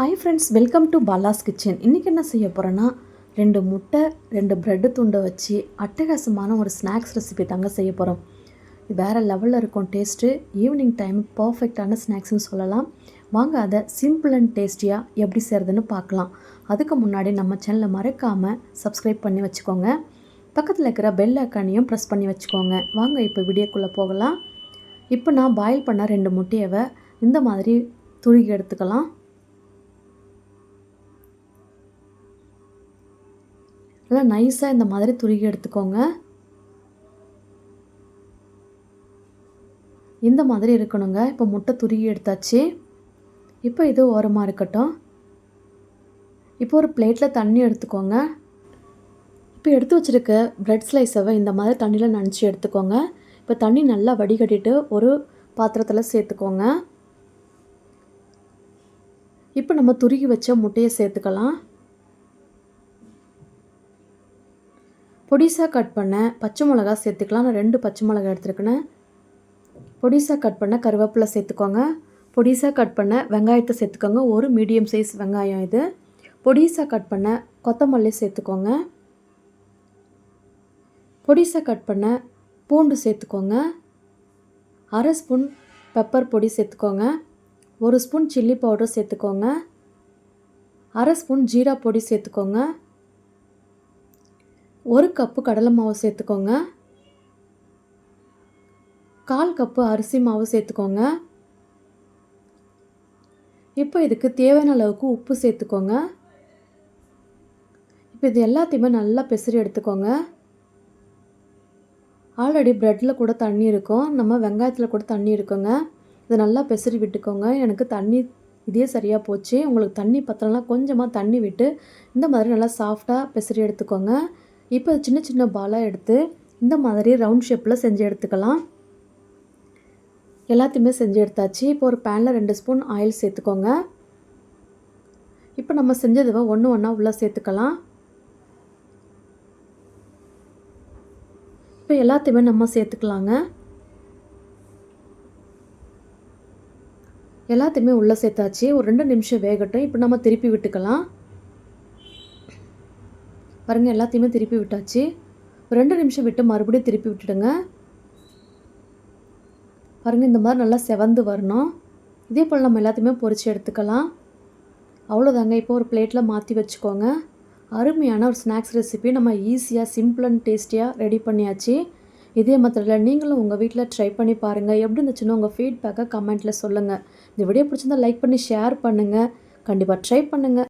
Hi friends welcome to Bala's kitchen இன்றைக்கி என்ன செய்ய போகிறேன்னா ரெண்டு முட்டை ரெண்டு ப்ரெட்டு துண்டை வச்சு அட்டகாசமான ஒரு ஸ்நாக்ஸ் ரெசிபி தாங்க செய்ய போகிறோம் வேறு லெவலில் இருக்கும் டேஸ்ட்டு ஈவினிங் டைம் பர்ஃபெக்டான ஸ்நாக்ஸ்னு சொல்லலாம். வாங்க அதை சிம்பிள் அண்ட் டேஸ்டியாக எப்படி செய்கிறதுன்னு பார்க்கலாம். அதுக்கு முன்னாடி நம்ம சேனலை மறக்காமல் சப்ஸ்கிரைப் பண்ணி வச்சுக்கோங்க. பக்கத்தில் இருக்கிற பெல் ஐக்கானையும் ப்ரெஸ் பண்ணி வச்சுக்கோங்க. வாங்க இப்போ வீடியோக்குள்ளே போகலாம். இப்போ நான் பாயில் பண்ண ரெண்டு முட்டையவை இந்த மாதிரி துருகி எடுத்துக்கலாம். நல்லா நைஸாக இந்த மாதிரி துருகி எடுத்துக்கோங்க. இந்த மாதிரி இருக்கணுங்க. இப்போ முட்டை துருகி எடுத்தாச்சு. இப்போ இது ஓரமாக இருக்கட்டும். இப்போ ஒரு பிளேட்டில் தண்ணி எடுத்துக்கோங்க. இப்போ எடுத்து வச்சுருக்க ப்ரெட் ஸ்லைஸவை இந்த மாதிரி தண்ணியில் நனைச்சி எடுத்துக்கோங்க. இப்போ தண்ணி நல்லா வடிகட்டிட்டு ஒரு பாத்திரத்தில் சேர்த்துக்கோங்க. இப்போ நம்ம துருகி வச்ச முட்டையை சேர்த்துக்கலாம். பொடிசாக கட் பண்ண பச்சை மிளகா சேர்த்துக்கலாம். நான் ரெண்டு பச்சை மிளகா எடுத்துருக்கேன். பொடிசாக கட் பண்ண கருவேப்பிலை சேர்த்துக்கோங்க. பொடிசாக கட் பண்ண வெங்காயத்தை சேர்த்துக்கோங்க. ஒரு மீடியம் சைஸ் வெங்காயம் இது. பொடிசாக கட் பண்ண கொத்தமல்லி சேர்த்துக்கோங்க. பொடிசாக கட் பண்ண பூண்டு சேர்த்துக்கோங்க. அரை ஸ்பூன் பெப்பர் பொடி சேர்த்துக்கோங்க. ஒரு ஸ்பூன் சில்லி பவுடர் சேர்த்துக்கோங்க. அரை ஸ்பூன் ஜீரா பொடி சேர்த்துக்கோங்க. ஒரு கப்பு கடலை மாவு சேர்த்துக்கோங்க. கால் கப்பு அரிசி மாவு சேர்த்துக்கோங்க. இப்போ இதுக்கு தேவையான அளவுக்கு உப்பு சேர்த்துக்கோங்க. இப்போ இது எல்லாத்தையுமே நல்லா பெசரி எடுத்துக்கோங்க. ஆல்ரெடி ப்ரெட்டில் கூட தண்ணி இருக்கும். நம்ம வெங்காயத்தில் கூட தண்ணி இருக்குங்க. இதை நல்லா பெசரி விட்டுக்கோங்க. எனக்கு தண்ணி இதே சரியாக போச்சு. உங்களுக்கு தண்ணி பத்திரம்லாம் கொஞ்சமாக தண்ணி விட்டு இந்த மாதிரி நல்லா சாஃப்டாக பெசரி எடுத்துக்கோங்க. இப்போ சின்ன சின்ன பாலாக எடுத்து இந்த மாதிரி ரவுண்ட் ஷேப்பில் செஞ்சு எடுத்துக்கலாம். எல்லாத்தையுமே செஞ்சு எடுத்தாச்சு. இப்போ ஒரு பேனில் ரெண்டு ஸ்பூன் ஆயில் சேர்த்துக்கோங்க. இப்போ நம்ம செஞ்சதுவை ஒன்று ஒன்றா உள்ளே சேர்த்துக்கலாம். இப்போ எல்லாத்தையுமே நம்ம சேர்த்துக்கலாங்க. எல்லாத்தையுமே உள்ளே சேர்த்தாச்சு. ஒரு ரெண்டு நிமிஷம் வேகட்டும். இப்போ நம்ம திருப்பி விட்டுக்கலாம். பாருங்கள் எல்லாத்தையுமே திருப்பி விட்டாச்சு. ரெண்டு நிமிஷம் விட்டு மறுபடியும் திருப்பி விட்டுடுங்க. பாருங்கள் இந்த மாதிரி நல்லா செவந்து வரணும். இதே போல் நம்ம எல்லாத்தையுமே பொறிச்சு எடுத்துக்கலாம். அவ்வளோதாங்க இப்போ ஒரு பிளேட்டில் மாற்றி வச்சுக்கோங்க. அருமையான ஒரு ஸ்நாக்ஸ் ரெசிபி. நம்ம ஈஸியாக சிம்பிள் அண்ட் டேஸ்டியாக ரெடி பண்ணியாச்சு. இதே மெத்தடில் நீங்களும் உங்கள் வீட்டில் ட்ரை பண்ணி பாருங்கள் எப்படி இருந்துச்சுன்னு உங்கள் ஃபீட்பேக்கை கமெண்ட்டில் சொல்லுங்கள் இந்த வீடியோ பிடிச்சிருந்தால் லைக் பண்ணி ஷேர் பண்ணுங்கள் கண்டிப்பாக ட்ரை பண்ணுங்கள்